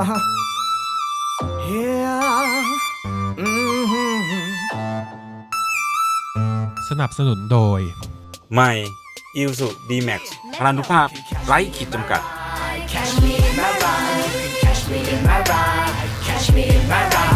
Uh-huh. Yeah. Mm-hmm. สนับสนุนโดย ใหม่อิลสุดีแม็กซ์พลานุภาพไร้ขีดจำกัด Catch me in my ride. You can catch me in my ride. Catch me in my ride.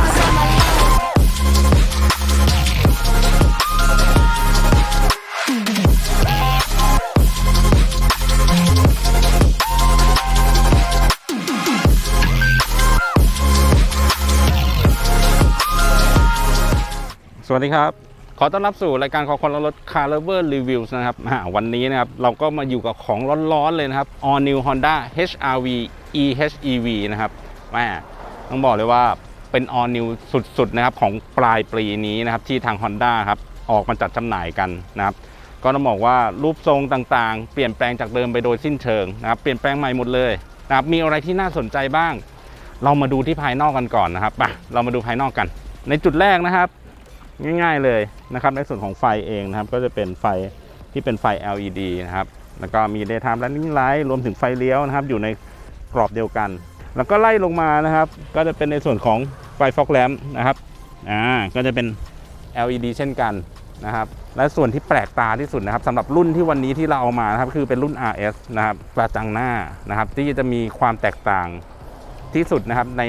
สวัสดีครับ ขอต้อนรับสู่รายการของคนรถ Car Lover Reviews นะครับวันนี้นะครับเราก็มาอยู่กับของร้อนๆเลยนะครับ All New Honda HRV eHEV นะครับแม่ต้องบอกเลยว่าเป็น All New สุดๆนะครับของปลายปีนี้นะครับที่ทาง Honda ครับออกมาจัดจำหน่ายกันนะครับก็ต้องบอกว่ารูปทรงต่างๆ เปลี่ยนแปลงจากเดิมไปโดยสิ้นเชิงนะครับเปลี่ยนแปลงใหม่หมดเลยนะครับมีอะไรที่น่าสนใจบ้าง เรามาดูที่ภายนอกกันก่อนนะครับไปเรามาดูภายนอกกัน ในจุดแรกนะครับ ง่าย ๆเลยนะครับ ในส่วนของไฟเองนะครับ ก็จะเป็นไฟที่เป็นไฟ LED นะครับ แล้วก็มี daytime running light รวมถึงไฟเลี้ยวนะครับ อยู่ในกรอบเดียวกัน แล้วก็ไล่ลงมานะครับ ก็จะเป็นในส่วนของไฟ fog lamp นะครับ อ่า ก็จะเป็น LED เช่นกันนะครับ และส่วนที่แปลกตาที่สุดนะครับสำหรับรุ่นที่วันนี้ที่เราเอามานะครับคือเป็นรุ่น RS นะครับกระจังหน้านะครับ ที่จะมีความแตกต่างที่สุดนะครับใน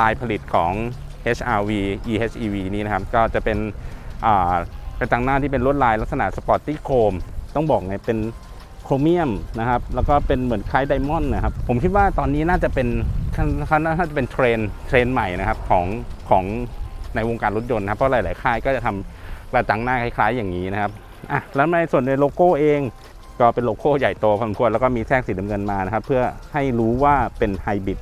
ลายผลิตของ HRV eHEV นี้นะครับ ก็จะเป็นกระจังหน้าที่เป็นลวดลายลักษณะสปอร์ตตี้โครม ต้องบอกไงเป็นโครเมียมนะครับ แล้วก็เป็นเหมือนคล้ายไดมอนด์นะครับ ผมคิดว่าตอนนี้น่าจะเป็นน่าจะเป็นเทรนเทรนใหม่นะครับของของในวงการรถยนต์นะครับ เพราะหลาย ๆ ค่ายก็จะทำกระจังหน้าคล้าย ๆ อย่างนี้นะครับอะแล้วในส่วนในโลโก้เองก็เป็นโลโก้ใหญ่โตพอสมควรแล้วก็มีแทรกสีน้ำเงินมานะครับ เพื่อให้รู้ว่าเป็นไฮบริด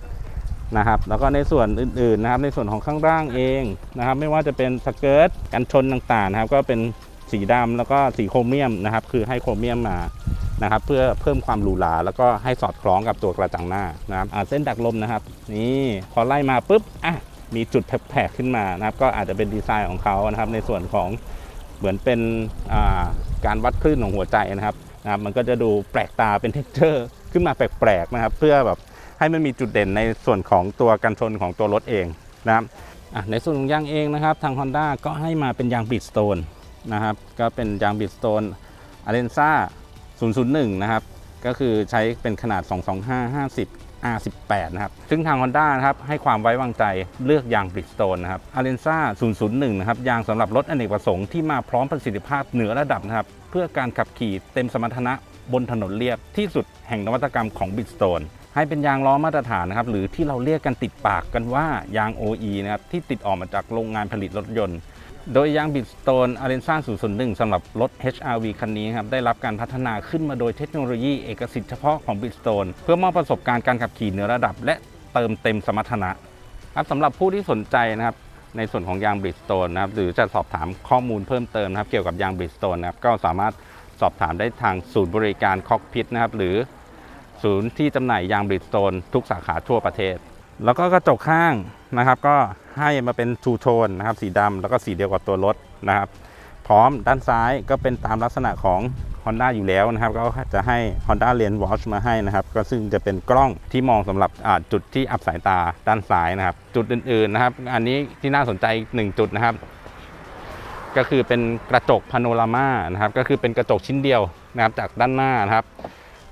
นะครับแล้วก็ในส่วนอื่นๆนะครับในส่วนของข้างล่างเองนะครับไม่ว่าจะเป็นสเกิร์ตกันชนต่างๆนะครับก็เป็นสีดำแล้วก็สีโครเมียมนะครับคือให้โครเมียมมานะครับเพื่อเพิ่มความหรูหราแล้วก็ให้สอดคล้องกับตัวกระจังหน้านะครับเส้นดักลมนะครับนี่พอไล่มาปุ๊บอะมีจุดแผกๆขึ้นมานะครับก็อาจจะเป็นดีไซน์ของเขานะครับในส่วนของเหมือนเป็นาการวัดคลื่นของหัวใจนะครับนะครับมันก็จะดูแปลกตาเป็นเท็กเจอร์ขึ้นมาแปลกๆนะครับ เพื่อแบบ ให้มันมีจุดเด่นในส่วนของตัวกันชนของตัวรถเองนะครับในส่วนของยางเองนะครับ ทาง Honda ก็ให้มาเป็นยางบิดสโตนนะครับก็เป็นยางบิดสโตนอาเ e นซ่า001 นะครับ ก็คือใช้เป็นขนาด 225 50 R18 นะครับ ซึ่งทาง Honda นะครับให้ความไว้วางใจเลือกยางบิดสโตนนะครับอาเ e นซ่า001 นะครับ ยางสำหรับรถอเนกประสงค์ที่มาพร้อมประสิทธิภาพเหนือระดับนะครับ เพื่อการขับขี่เต็มสมรรถนะบนถนนเรียบที่สุดแห่งนวัตกรรมของบิดสโตน ให้เป็นยางล้อมาตรฐานนะครับหรือที่เราเรียกกันติดปากกันว่ายาง OE นะครับที่ติดออกมาจากโรงงานผลิตรถยนต์ โดยยางบิดสโตนอารีนซ่า001สำหรับรถ HRV คันนี้ครับได้รับการพัฒนาขึ้นมาโดยเทคโนโลยีเอกสิทธิ์เฉพาะของบิดสโตนเพื่อมอบประสบการณ์การขับขี่เหนือระดับ และเติมเต็มสมรรถนะครับสำหรับผู้ที่สนใจนะครับในส่วนของยางบริดสโตนนะครับหรือจะสอบถามข้อมูลเพิ่มเติมนะครับเกี่ยวกับยางบริดสโตนนะครับก็สามารถสอบถามได้ทางศูนย์บริการคอกพิทนะครับหรือ ศูนย์ที่จำหน่ายยางบริดสโตนทุกสาขาทั่วประเทศ แล้วก็กระจกข้างนะครับ ก็ให้มาเป็นทูโทนนะครับสีดำแล้วก็สีเดียวกับตัวรถนะครับ พร้อมด้านซ้ายก็เป็นตามลักษณะของ Honda อยู่แล้วนะครับ ก็จะให้ Honda Lens Watch มาให้นะครับ ก็ซึ่งจะเป็นกล้องที่มองสำหรับจุดที่อับสายตาด้านซ้ายนะครับ จุดอื่นๆนะครับ อันนี้ที่น่าสนใจหนึ่งจุดนะครับ ก็คือเป็นกระจกพาโนรามานะครับ ก็คือเป็นกระจกชิ้นเดียวนะครับจากด้านหน้านะครับ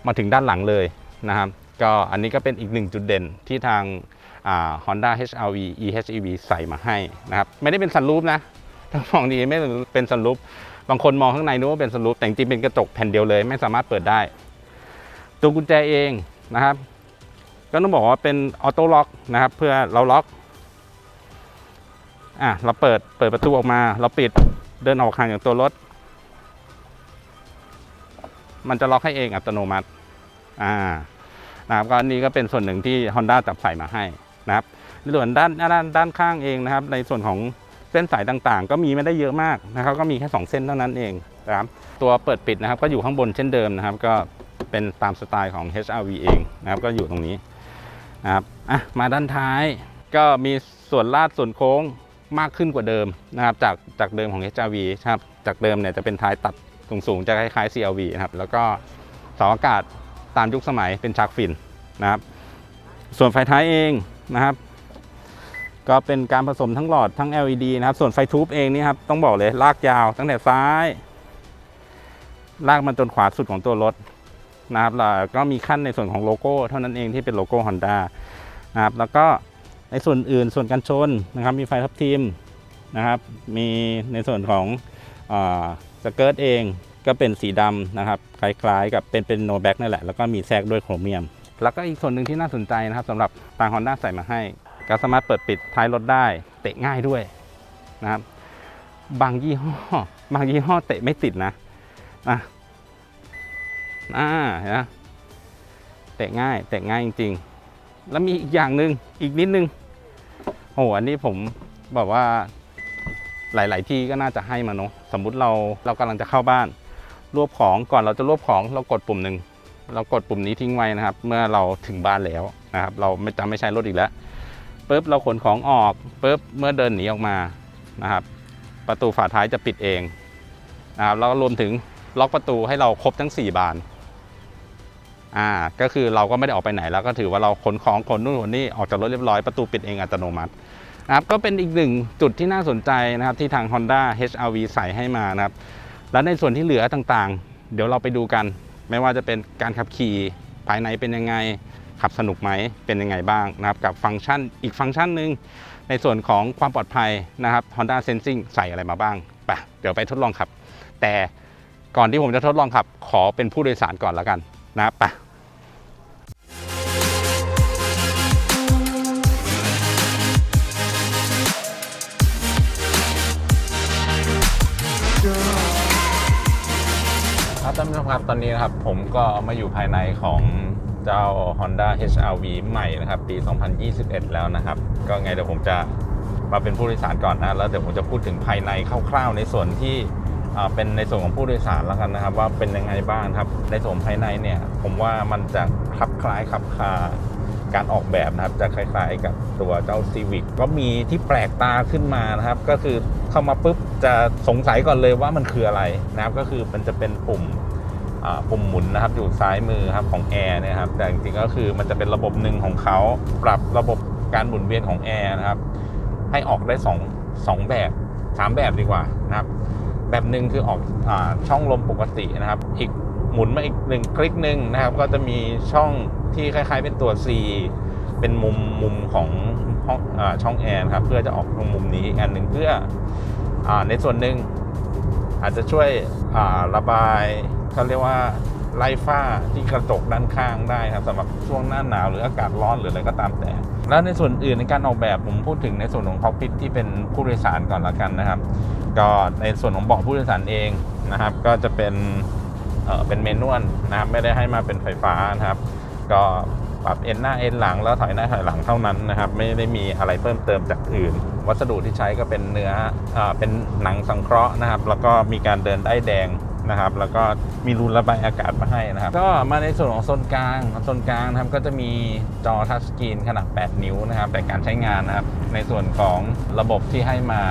มาถึงด้านหลังเลย นะครับก็อันนี้ก็เป็นอีกหนึ่งจุดเด่นที่ทางอ่า Honda HRV eHEV ใส่มาให้นะครับไม่ได้เป็นซันรูปนะถ้ามองดีไม่เป็นซันรูปบางคนมองข้างในนึกว่าเป็นซันรูปแต่จริงเป็นกระจกแผ่นเดียวเลย ไม่สามารถเปิดได้ ตัวกุญแจเองนะครับ ก็ต้องบอกว่าเป็นออโต้ล็อกนะครับเพื่อเราล็อกอะเราเปิดเปิดประตูออกมา เราปิดเดินออกห่างจากตัวรถ มันจะล็อกให้เองอัตโนมัติอ่า นะครับก็อันนี้ก็เป็นส่วนหนึ่งที่ Honda จับใส่มาให้นะครับในส่วนด้านด้านด้านข้างเองนะครับ ในส่วนของเส้นสายต่างๆ ก็มีไม่ได้เยอะมากนะครับก็มีแค่ 2 เส้นเท่านั้นเองนะครับตัวเปิดปิดนะครับก็อยู่ข้างบนเช่นเดิมนะครับ ก็เป็นตามสไตล์ของ HRV เองนะครับก็อยู่ตรงนี้นะครับอะมาด้านท้ายก็มีส่วนลาดส่วนโค้งมากขึ้นกว่าเดิมนะครับจากจากเดิมของ HRV ครับจากเดิมเนี่ยจะเป็นท้ายตัดสูงๆจะคล้ายๆ CRV นะครับแล้วก็เสาอากาศ ตามยุคสมัยเป็นชาร์กฟินนะครับ ส่วนไฟท้ายเองนะครับ ก็เป็นการผสมทั้งหลอดทั้ง LED นะครับ ส่วนไฟทูบเองนี่ครับต้องบอกเลยลากยาวตั้งแต่ซ้าย ลากมันจนขวาสุดของตัวรถนะครับแล้วก็มีขั้นในส่วนของโลโก้เท่านั้นเองที่เป็นโลโก้ Honda นะครับแล้วก็ในส่วนอื่นส่วนกันชนนะครับ มีไฟทับทิมนะครับ มีในส่วนของอสเกิร์ตเอง ก็เป็นสีดำนะครับคล้ายๆ กับเป็นเป็นโนแบ็กนั่นแหละ แล้วก็มีแทรกด้วยโครเมียม แล้วก็อีกส่วนหนึ่งที่น่าสนใจนะครับสำหรับทาง Honda ใส่มาให้ ก็สามารถเปิดปิดท้ายรถได้ เตะง่ายด้วยนะครับ บางยี่ห้อ บางยี่ห้อเตะไม่ติดนะนะอ่าเห็นไหมเตะง่าย เตะง่ายจริง ๆ แล้วมีอีกอย่างหนึ่งอีกนิดนึงโอ้โหอันนี้ผมบอกว่าหลาย ๆ ที่ก็น่าจะให้มาเนาะสมมุติเราเรากำลังจะเข้าบ้าน รวบของก่อนเราจะรวบของเรากดปุ่มหนึ่งเรากดปุ่มนี้ทิ้งไว้นะครับ เมื่อเราถึงบ้านแล้วนะครับ เราไม่จะไม่ใช้รถอีกแล้วปุ๊บเราขนของออกปุ๊บเมื่อเดินหนีออกมานะครับ ประตูฝาท้ายจะปิดเองนะครับแล้วก็รวมถึงล็อกประตูให้เราครบทั้ง 4 บานอ่าก็คือเราก็ไม่ได้ออกไปไหนแล้วก็ถือว่าเราขนของขนนู่นขนนี่ออกจากรถเรียบร้อยประตูปิดเองอัตโนมัตินะครับก็เป็นอีกหนึ่งจุดที่น่าสนใจนะครับที่ทาง Honda HRV ใส่ให้มานะครับ แล้วในส่วนที่เหลือต่างๆ เดี๋ยวเราไปดูกัน ไม่ว่าจะเป็นการขับขี่ภายในเป็นยังไง ขับสนุกไหมเป็นยังไงบ้างนะครับ กับฟังก์ชันอีกฟังก์ชันหนึ่งในส่วนของความปลอดภัยนะครับ Honda Sensing ใส่อะไรมาบ้างไปเดี๋ยวไปทดลองขับ แต่ก่อนที่ผมจะทดลองขับ ขอเป็นผู้โดยสารก่อนแล้วกันนะไปานผู้ชมครับตอนนี้นะครับผมก็มาอยู่ภายในของเจ้า Honda HRV ใหม่นะครับ ปี 2021 แล้วนะครับ ก็ไงเดี๋ยวผมจะมาเป็นผู้โดยสารก่อนนะ แล้วเดี๋ยวผมจะพูดถึงภายในคร่าวๆ ในส่วนที่เป็นในส่วนของผู้โดยสารแล้วกันนะครับ ว่าเป็นยังไงบ้างครับ ในส่วนภายในเนี่ย ผมว่ามันจะคลับคล้ายคลับคาการออกแบบนะครับจะคล้ายๆกับตัวเจ้า Civic ก็มีที่แปลกตาขึ้นมานะครับ ก็คือเข้ามาปุ๊บจะสงสัยก่อนเลยว่ามันคืออะไรนะครับ ก็คือมันจะเป็นปุ่ม ปุ่มหมุนนะครับอยู่ซ้ายมือครับของแอร์นะครับแต่จริงๆก็คือมันจะเป็นระบบหนึ่งของเขาปรับระบบการหมุนเวียนของแอร์นะครับให้ออกได้2งแบบสามแบบดีกว่านะครับ แบบหนึ่งคือออกอช่องลมปกตินะครับ อีกหมุนมาอีกหนึ่งคลิกหนึ่งนะครับ ก็จะมีช่องที่คล้ายๆเป็นตัว C เป็นมุมมุมของห้องอช่องแอร์นะครับเพื่อจะออกตรงมุมนี้อีกอันหนึ่งเพื่ออในส่วนหนึ่งอาจจะช่วยระบาย เขาเรียกว่าไล่ฝ้าที่กระจกด้านข้างได้ครับสำหรับช่วงหน้าหนาวหรืออากาศร้อนหรืออะไรก็ตามแต่ แล้วในส่วนอื่นในการออกแบบผมพูดถึงในส่วนของคอกพิทที่เป็นผู้โดยสารก่อนละกันนะครับ ก็ในส่วนของเบาะผู้โดยสารเองนะครับ ก็จะเป็นเออเป็นเมนวลนะครับไม่ได้ให้มาเป็นไฟฟ้านะครับ ก็ปรับเอ็นหน้าเอ็นหลังแล้วถอยหน้าถอยหลังเท่านั้นนะครับ ไม่ได้มีอะไรเพิ่มเติมจากอื่น วัสดุที่ใช้ก็เป็นเนื้ออเป็นหนังสังเคราะห์นะครับ แล้วก็มีการเดินได้แดง นะครับ แล้วก็มีรูระบายอากาศมาให้นะครับ ก็มาในส่วนของโซนกลางโซนกลางนะครับก็จะมีจอทัชสกรีนขนาด 8 นิ้วนะครับ แต่การใช้งานนะครับ ในส่วนของระบบที่ให้มา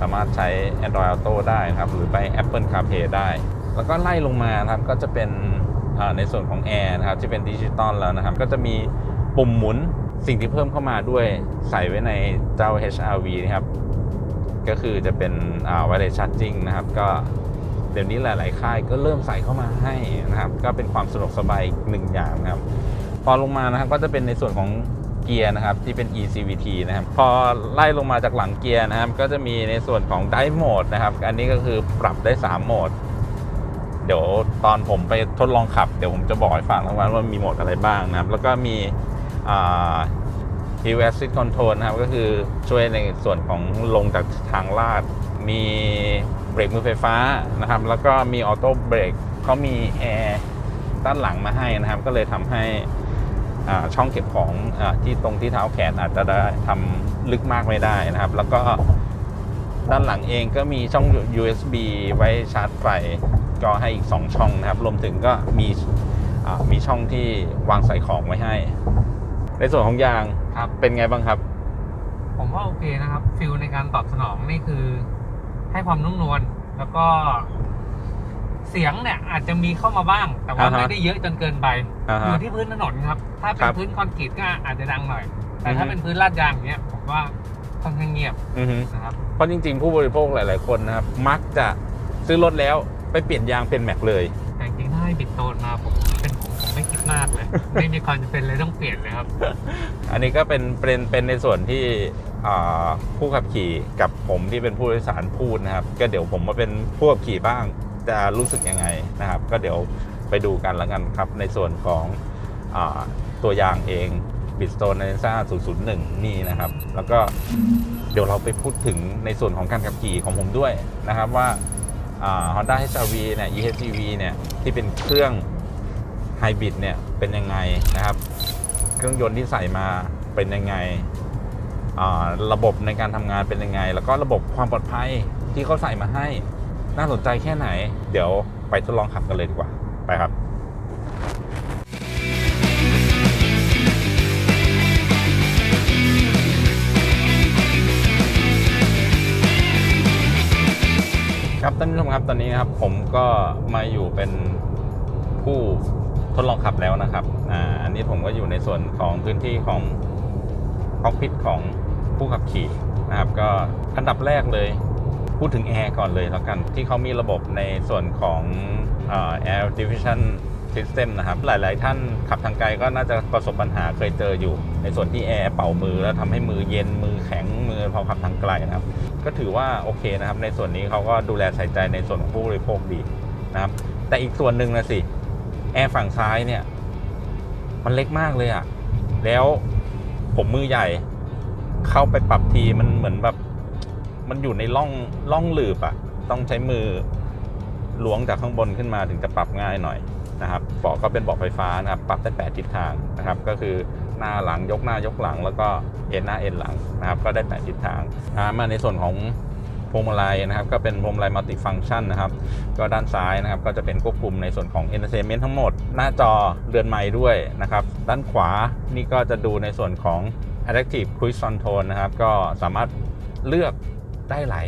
สามารถใช้ Android Auto ได้นะครับ หรือไป Apple CarPlay ได้ แล้วก็ไล่ลงมานะครับก็จะเป็นในส่วนของแอร์นะครับที่เป็นดิจิตอลแล้วนะครับ ก็จะมีปุ่มหมุนสิ่งที่เพิ่มเข้ามาด้วยใส่ไว้ในเจ้า HRV นะครับ ก็คือจะเป็น wireless charging นะครับ ก็ ดี๋ยวนี้หลาย ๆ ค่ายก็เริ่มใส่เข้ามาให้นะครับ ก็เป็นความสะดวกสบายหนึ่งอย่างนะครับ พอลงมานะครับก็จะเป็นในส่วนของเกียร์นะครับที่เป็น ECVT นะครับ พอไล่ลงมาจากหลังเกียร์นะครับ ก็จะมีในส่วนของ Drive Mode นะครับ อันนี้ก็คือปรับได้ 3 โหมด เดี๋ยวตอนผมไปทดลองขับ เดี๋ยวผมจะบอกให้ฟังทั้งวันว่ามีโหมดอะไรบ้างนะครับ แล้วก็มีอ่า Hill Assist Control นะครับ ก็คือช่วยในส่วนของลงจากทางลาด มี รกมือไฟฟ้านะครับ แล้วก็มีออโต้เบรกเขามีแอร์ด้านหลังมาให้นะครับ ก็เลยทำให้อ่าช่องเก็บของอาที่ตรงที่เท้าแขนอาจจะได้ทำลึกมากไม่ได้นะครับ แล้วก็ด้านหลังเองก็มีช่อง USB ไว้ชาร์จไฟก็ให้อีก 2 ช่องนะครับ รวมถึงก็มีอ่ามีช่องที่วางใส่ของไว้ให้ ในส่วนของยางครับเป็นไงบ้างครับ ผมว่าโอเคนะครับฟิลในการตอบสนองนี่คือ ให้ความนุ่มนวลแล้วก็เสียงเนี่ยอาจจะมีเข้ามาบ้าง แต่ว่าอ่าฮะไม่ได้เยอะจนเกินไปอ่าอฮะ ยู่ที่พื้นถนนครับ ถ้าเป็ครันบพื้นคอนกรีตก็อาจจะดังหน่อย แต่ถ้าเป็นพื้นลาดยางเนี้ยผมว่าค่อนข้างเงียบอือฮึนะครับ เพราะจริงๆ ผู้บริโภคหลาย ๆ คนนะครับ มักจะซื้อรถแล้วไปเปลี่ยนยางเป็นแม็กเลย แต่จริงๆถ้าให้บิดโตนมาผมเป็นผมผม ไม่คิดมากเลย ไม่มีความจำเป็นเลยต้องเปลี่ยนเลยครับ อันนี้ก็เป็นเป็นเป็นในส่วนที่อ่าผู้ขับขี่กับผมที่เป็นผู้โดยสารพูดนะครับ ก็เดี๋ยวผมมาเป็นผู้ขับขี่บ้างจะรู้สึกยังไงนะครับ ก็เดี๋ยวไปดูกันแล้วกันครับ ในส่วนของอาตัวยางเองบิสโตนในซ่า001 นี่นะครับ แล้วก็เดี๋ยวเราไปพูดถึงในส่วนของการขับขี่ของผมด้วยนะครับว่าอ่า Honda HR-V เนี่ย EHEV เนี่ย ที่เป็นเครื่อง ไฮบริดเนี่ยเป็นยังไงนะครับ เครื่องยนต์ที่ใส่มาเป็นยังไงอ่าระบบในการทำงานเป็นยังไง แล้วก็ระบบความปลอดภัยที่เขาใส่มาให้ น่าสนใจแค่ไหน เดี๋ยวไปทดลองขับกันเลยดีกว่า ไปครับครับท่านผู้ชมครับตอนนี้นะครับผมก็มาอยู่เป็นผู้ ทดลองขับแล้วนะครับอ่าอันนี้ผมก็อยู่ในส่วนของพื้นที่ของคอกพิทของผู้ขับขี่นะครับก็อันดับแรกเลยพูดถึงแอร์ก่อนเลยแล้วกัน ที่เขามีระบบในส่วนของเอ่อ Air Division System นะครับ หลาย ๆ ท่านขับทางไกลก็น่าจะประสบปัญหาเคยเจออยู่ ในส่วนที่แอร์เป่ามือ แล้วทำให้มือเย็นมือแข็งมือพอขับทางไกลนะครับ ก็ถือว่าโอเคนะครับ ในส่วนนี้เขาก็ดูแลใส่ใจในส่วนของผู้บริโภคดีนะครับ แต่อีกส่วนหนึ่งนะสิ แอร์ฝั่งซ้ายเนี่ย มันเล็กมากเลยอะแล้วผมมือใหญ่ เข้าไปปรับทีมันเหมือนแบบ มันอยู่ในร่องร่องหลืบอะต้องใช้มือล้วงจากข้างบนขึ้นมาถึงจะปรับง่ายหน่อยนะครับเบาะก็เป็นเบาะไฟฟ้านะครับ ปรับได้แปดทิศทางนะครับ ก็คือหน้าหลังยกหน้ายกหลัง แล้วก็เอ็นหน้าเอ็นหลังนะครับ ก็ได้แปดทิศทางมาในส่วนของ พวงมาลัยนะครับ ก็เป็นพวงมาลัยมัลติฟัง c t ชันนะครับ ก็ด้านซ้ายนะครับ ก็จะเป็นควบคุมในส่วนของ Entertainment ทั้งหมด หน้าจอเรือนไม้ด้วยนะครับ ด้านขวานี่ก็จะดูในส่วนของ Adaptive Cruise Control นะครับ ก็สามารถเลือกได้หลาย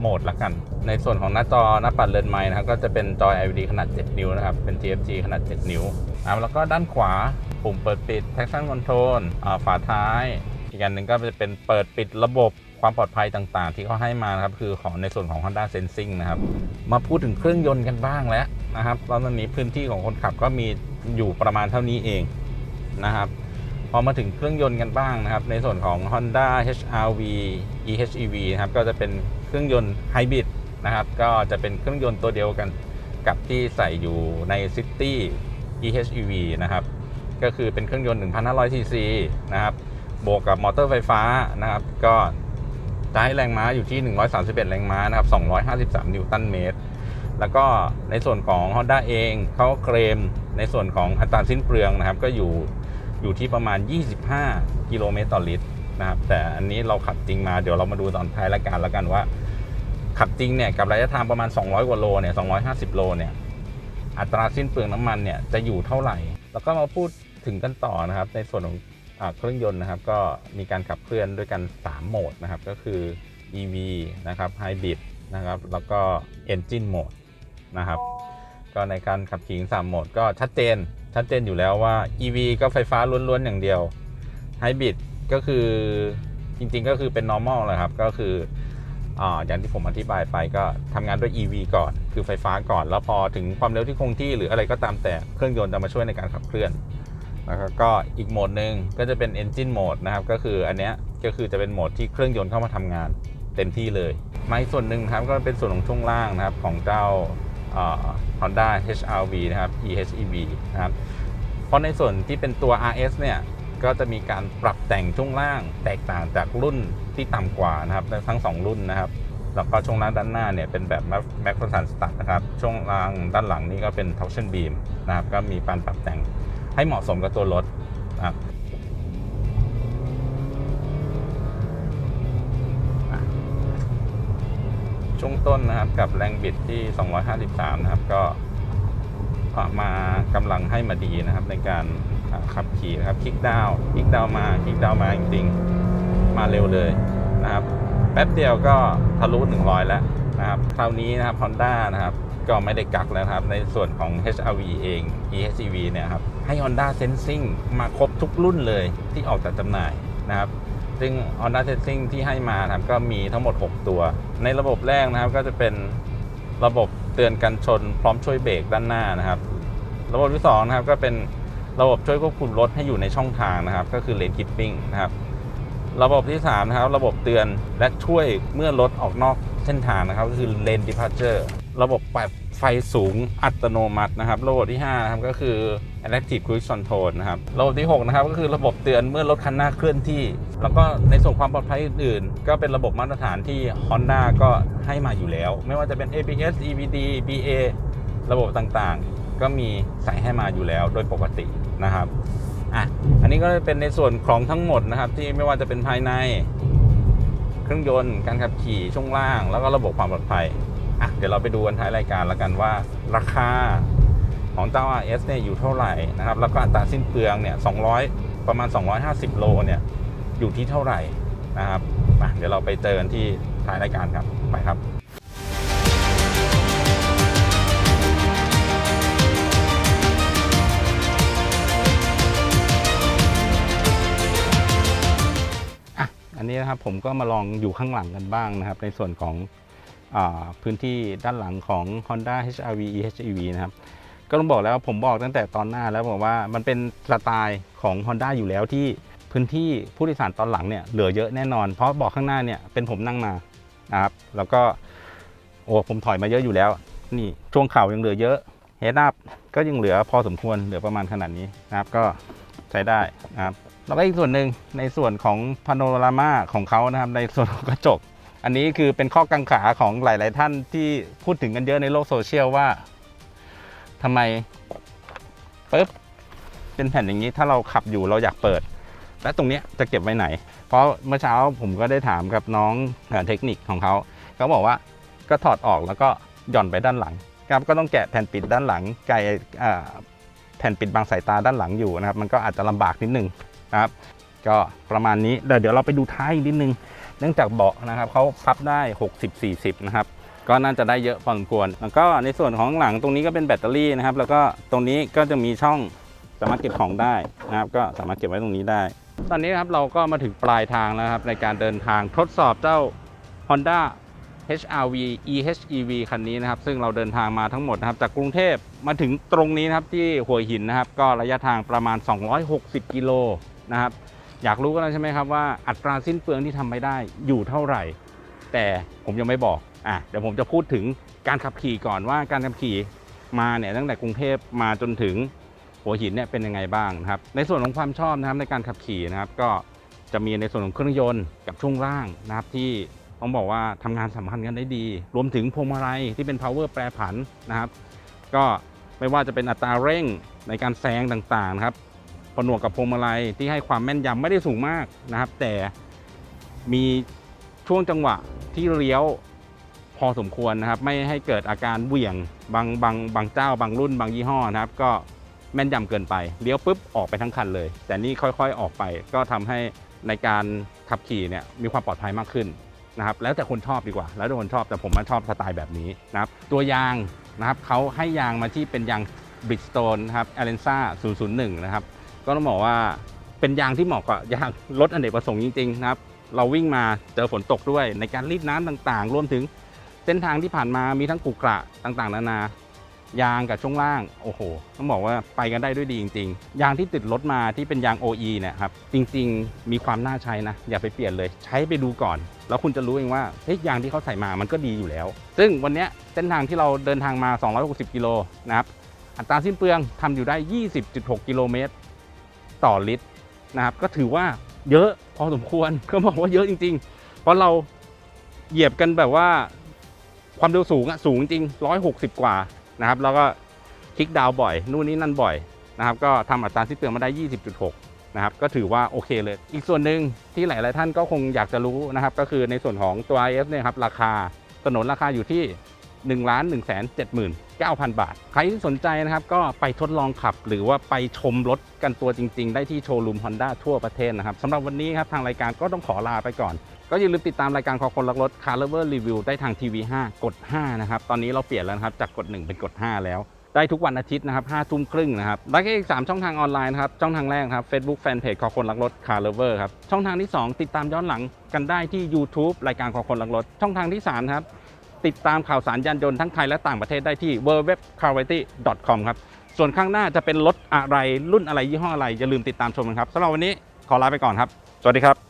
โหมดละกัน ในส่วนของหน้าจอหน้าปัดเรือนไม้นะครับ ก็จะเป็นจอ LED ขนาด 7 นิ้วนะครับ เป็น TFT ขนาด 7 นิ้วอ่าแล้วก็ด้านขวาปุ่มเปิดปิด traction control อ่าฝาท้าย อีกอันหนึ่งก็จะเป็นเปิดปิดระบบ ความปลอดภัยต่างๆ ที่เขาให้มานะครับคือของในส่วนของ Honda Sensing นะครับ มาพูดถึงเครื่องยนต์กันบ้างแล้วนะครับตอนนี้พื้นที่ของคนขับก็มีอยู่ประมาณเท่านี้เองนะครับพอมาถึงเครื่องยนต์กันบ้างนะครับ ในส่วนของ Honda HR-V EHEV นะครับก็จะเป็นเครื่องยนต์ไฮบริดนะครับ ก็จะเป็นเครื่องยนต์ตัวเดียวกันกับที่ใส่อยู่ใน City EHEV นะครับ ก็คือเป็นเครื่องยนต์ 1,500 cc นะครับ บวกกับมอเตอร์ไฟฟ้านะครับ ก็ จะให้แรงม้าอยู่ที่ 131 แรงม้านะครับ 253 นิวตันเมตร แล้วก็ในส่วนของ Honda เองเขาเคลมในส่วนของอัตราสิ้นเปลืองนะครับ ก็อยู่อยู่ที่ประมาณ 25 กิโลเมตรต่อลิตรนะครับ แต่อันนี้เราขับจริงมาเดี๋ยวเรามาดูตอนท้ายรายการแล้วกันว่า ขับจริงเนี่ยกับระยะทางประมาณ 200 กว่าโลเนี่ย 250 โลเนี่ย อัตราสิ้นเปลืองน้ำมันเนี่ยจะอยู่เท่าไหร่ แล้วก็มาพูดถึงกันต่อนะครับ ในส่วนของ เครื่องยนต์นะครับก็มีการขับเคลื่อนด้วยกัน 3 โหมดนะครับก็คือ EV นะครับ Hybrid นะครับแล้วก็ Engine Mode นะครับก็ในการขับขี่สามโหมดก็ชัดเจนชัดเจนอยู่แล้วว่า EV ก็ไฟฟ้าล้วนๆอย่างเดียว Hybrid ก็คือจริงๆก็คือเป็น normal แหละครับก็คือออย่างที่ผมอธิบายไปก็ทำงานด้วย EV ก่อน คือไฟฟ้าก่อน แล้วพอถึงความเร็วที่คงที่หรืออะไรก็ตามแต่เครื่องยนต์จะมาช่วยในการขับเคลื่อน แล้วก็ก็อีกโหมดหนึ่งก็จะเป็น Engine Mode นะครับ ก็คืออันเนี้ยก็คือจะเป็นโหมดที่เครื่องยนต์เข้ามาทำงานเต็มที่เลยมาอีกส่วนหนึ่งครับก็เป็นส่วนของช่วงล่างนะครับของเจ้าอ่า Honda HR-V นะครับ EHEV นะครับ เพราะในส่วนที่เป็นตัว RS เนี่ยก็จะมีการปรับแต่งช่วงล่างแตกต่างจากรุ่นที่ต่ำกว่านะครับทั้งสองรุ่นนะครับแล้วก็ช่วงล่างด้านหน้าเนี่ยเป็นแบบ Mac p r o s a n Start นะครับช่วงล่างด้านหลังนี่ก็เป็น Torsion Beam นะครับก็มีการปรับแต่ง ให้เหมาะสมกับตัวรถครับช่วงต้นนะครับกับแรงบิดที่ 253 นะครับ ก็มากำลังให้มาดีนะครับ ในการขับขี่นะครับคลิกดาวคลิกดาวมาคลิกดาวมาจริงๆ มาเร็วเลยนะครับ แป๊บเดียวก็ทะลุ 100 แล้วนะครับ คราวนี้นะครับ Honda นะครับ ก็ไม่ได้กักแล้วครับ ในส่วนของ HR-V เอง EHEV เนี่ยครับ ให้ Honda Sensing มาครบทุกรุ่นเลยที่ออกจากจำหน่ายนะครับ ซึ่ง Honda Sensing ที่ให้มานะครับก็มีทั้งหมด 6 ตัว ในระบบแรกนะครับก็จะเป็นระบบเตือนกันชนพร้อมช่วยเบรกด้านหน้านะครับ ระบบที่2นะครับก็เป็นระบบช่วยควบคุมรถให้อยู่ในช่องทางนะครับ ก็คือ Lane Keeping นะครับ ระบบที่3นะครับระบบเตือนและช่วยเมื่อรถออกนอกเส้นทางนะครับ ก็คือ Lane Departure ระบบปรับไฟสูงอัตโนมัตินะครับ ระบบที่5นะครับก็คือ Adaptive Cruise Control นะครับ ระบบที่ 6 นะครับ ก็คือระบบเตือนเมื่อรถคันหน้าเคลื่อนที่ แล้วก็ในส่วนความปลอดภัยอื่นๆ ก็เป็นระบบมาตรฐานที่ Honda ก็ให้มาอยู่แล้ว ไม่ว่าจะเป็น ABS EBD BA ระบบต่างๆ ก็มีใส่ให้มาอยู่แล้วโดยปกตินะครับอะอันนี้ก็เป็นในส่วนของทั้งหมดนะครับที่ไม่ว่าจะเป็นภายในเครื่องยนต์การขับขี่ช่วงล่าง แล้วก็ระบบความปลอดภัยอะเดี๋ยวเราไปดูกันท้ายรายการแล้วกันว่าราคา ของเจ้า RS เนี่ยอยู่เท่าไหร่นะครับแล้วก็อัตราสิ้นเปลืองเนี่ย200 ประมาณ 250 โลเนี่ยอยู่ที่เท่าไหร่นะครับเดี๋ยวเราไปเจอกันที่ท้ายรายการครับไปครับอะอันนี้นะครับผมก็มาลองอยู่ข้างหลังกันบ้างนะครับ ในส่วนของอพื้นที่ด้านหลังของ Honda HR-V EHEV นะครับ ก็ต้องบอกแล้วว่าผมบอกตั้งแต่ตอนหน้าแล้วบอกว่ามันเป็นสไตล์ของ Honda อยู่แล้วที่พื้นที่ผู้โดยสารตอนหลังเนี่ยเหลือเยอะแน่นอน เพราะบอกข้างหน้าเนี่ยเป็นผมนั่งมานะครับแล้วก็โอ้ผมถอยมาเยอะอยู่แล้ว นี่ช่วงเข่ายังเหลือเยอะเฮดอัพก็ยังเหลือพอสมควรเหลือประมาณขนาดนี้นะครับก็ใช้ได้นะครับแล้วก็อีกส่วนหนึ่งในส่วนของพาโนรามาของเขานะครับในส่วนของกระจก อันนี้คือเป็นข้อกังขาของหลาย ๆ ท่านที่พูดถึงกันเยอะในโลกโซเชียลว่า ทำไมปึ๊บเป็นแผ่นอย่างนี้ถ้าเราขับอยู่เราอยากเปิด และตรงเนี้ยจะเก็บไว้ไหน เพราะเมื่อเช้าผมก็ได้ถามกับน้องเทคนิคของเขาเขาบอกว่าก็ถอดออกแล้วก็หย่อนไปด้านหลังครับก็ต้องแกะแผ่นปิดด้านหลังไกลแผ่นปิดบังสายตาด้านหลังอยู่นะครับ มันก็อาจจะลำบากนิดนึงนะครับ ก็ประมาณนี้เดี๋ยวเดี๋ยวเราไปดูท้ายอีกนิดนึง เนื่องจากเบาะนะครับเขาพับได้ 60 40 นะครับ ก็น่าจะได้เยอะพอสมควร แล้วก็ในส่วนของหลังตรงนี้ก็เป็นแบตเตอรี่นะครับ แล้วก็ตรงนี้ก็จะมีช่องสามารถเก็บของได้นะครับ ก็สามารถเก็บไว้ตรงนี้ได้ ตอนนี้ครับเราก็มาถึงปลายทางแล้วครับในการเดินทางทดสอบเจ้า Honda HRV EHEV คันนี้นะครับ ซึ่งเราเดินทางมาทั้งหมดนะครับ จากกรุงเทพมาถึงตรงนี้นะครับที่หัวหินนะครับ ก็ระยะทางประมาณ 260 กิโลนะครับอยากรู้กันแล้วใช่ไหมครับว่าอัตราสิ้นเปลืองที่ทำไม่ได้อยู่เท่าไหร่ แต่ผมยังไม่บอก อะเดี๋ยวผมจะพูดถึงการขับขี่ก่อนว่าการขับขี่มาเนี่ยตั้งแต่กรุงเทพมาจนถึงหัวหินเนี่ยเป็นยังไงบ้างนะครับในส่วนของความชอบนะครับในการขับขี่นะครับก็จะมีในส่วนของเครื่องยนต์กับช่วงล่างนะครับที่ต้องบอกว่าทำงานสัมพันธ์กันได้ดี รวมถึงพวงมาลัยที่เป็น power แปรผันนะครับ ก็ไม่ว่าจะเป็นอัตราเร่งในการแซงต่างๆนะครับผนวกกับพวงมาลัยที่ให้ความแม่นยำไม่ได้สูงมากนะครับ แต่มีช่วงจังหวะที่เลี้ยว พอสมควรนะครับ ไม่ให้เกิดอาการเหวี่ยงบางบางบางเจ้าบางรุ่นบางยี่ห้อนะครับ ก็แม่นยำเกินไปเลี้ยวปุ๊บออกไปทั้งคันเลย แต่นี่ค่อยๆออกไปก็ทำให้ในการขับขี่เนี่ยมีความปลอดภัยมากขึ้นนะครับ แล้วแต่คนชอบดีกว่า แล้วแต่คนชอบแต่ผมมาชอบสไตล์แบบนี้นะครับ ตัวยางนะครับเขาให้ยางมาที่เป็นยาง Bridgestone นะครับ a l e n z a 001 นะครับ ก็ต้องบอกว่าเป็นยางที่เหมาะกับยางรถอเนกประสงค์จริงๆนะครับ เราวิ่งมาเจอฝนตกด้วยในการรีดน้ำต่างๆ รวมถึง ส้นทางที่ผ่านมามีทั้งกุกระต่างๆ นานายางกับช่วงล่างโอ้โหต้องบอกว่าไปกันได้ด้วยดีจริง ๆ ยางที่ติดรถมาที่เป็นยาง OE เนี่ยครับจริง ๆ มีความน่าใช้นะ อย่าไปเปลี่ยนเลย ใช้ไปดูก่อน แล้วคุณจะรู้เองว่าเฮ้ยยางที่เขาใส่มามันก็ดีอยู่แล้ว ซึ่งวันนี้เส้นทางที่เราเดินทางมา 260 กิโลนะครับอัตราสิ้นเปลืองทำอยู่ได้ 20.6 กิโลเมตรต่อลิตรนะครับก็ถือว่าเยอะพอสมควรก็บอกว่าเยอะจริง ๆ เพราะเราเหยียบกันแบบว่า ความเร็วสูงอะสูงจริง 160 กว่านะครับ แล้วก็คลิกดาวบ่อย นู่นนี่นั่นบ่อยนะครับ ก็ทำอัตราสิ้นเปลืองมาได้ 20.6 นะครับ ก็ถือว่าโอเคเลย อีกส่วนหนึ่งที่หลาย ๆ ท่านก็คงอยากจะรู้นะครับ ก็คือในส่วนของตัว IF เนี่ยครับ ราคาสนนราคาอยู่ที่ 1 1 7 0 0 0 0 9,000 บาท ใครที่สนใจนะครับก็ไปทดลองขับ หรือว่าไปชมรถกันตัวจริง ๆ ได้ที่โชว์รูม Honda ทั่วประเทศนะครับสำหรับวันนี้ครับทางรายการก็ต้องขอลาไปก่อน ก็อย่าลืมติดตามรายการขอคนรักรถ Car Lover Review ได้ทางทีวี5กด 5 นะครับ ตอนนี้เราเปลี่ยนแล้วครับจากกด 1 เป็นกด 5 แล้วได้ทุกวันอาทิตย์นะครับ5ทุ่มครึ่งนะครับ แล้วก็อีก 3 ช่องทางออนไลน์นะครับ ช่องทางแรกครับ Facebook Fanpage ขอคนรักรถ Car Lover ครับ ช่องทางที่ 2 ติดตามย้อนหลังกันได้ที่ YouTube รายการขอคนรักรถ ช่องทางที่3ครับ ติดตามข่าวสารยานยนต์ทั้งไทยและต่างประเทศได้ที่ www.carvity.com ครับ ส่วนข้างหน้าจะเป็นรถอะไรรุ่นอะไรยี่ห้ออะไร อย่าลืมติดตามชมกันครับสำหรับวันนี้ขอลาไปก่อนครับ สวัสดีครับ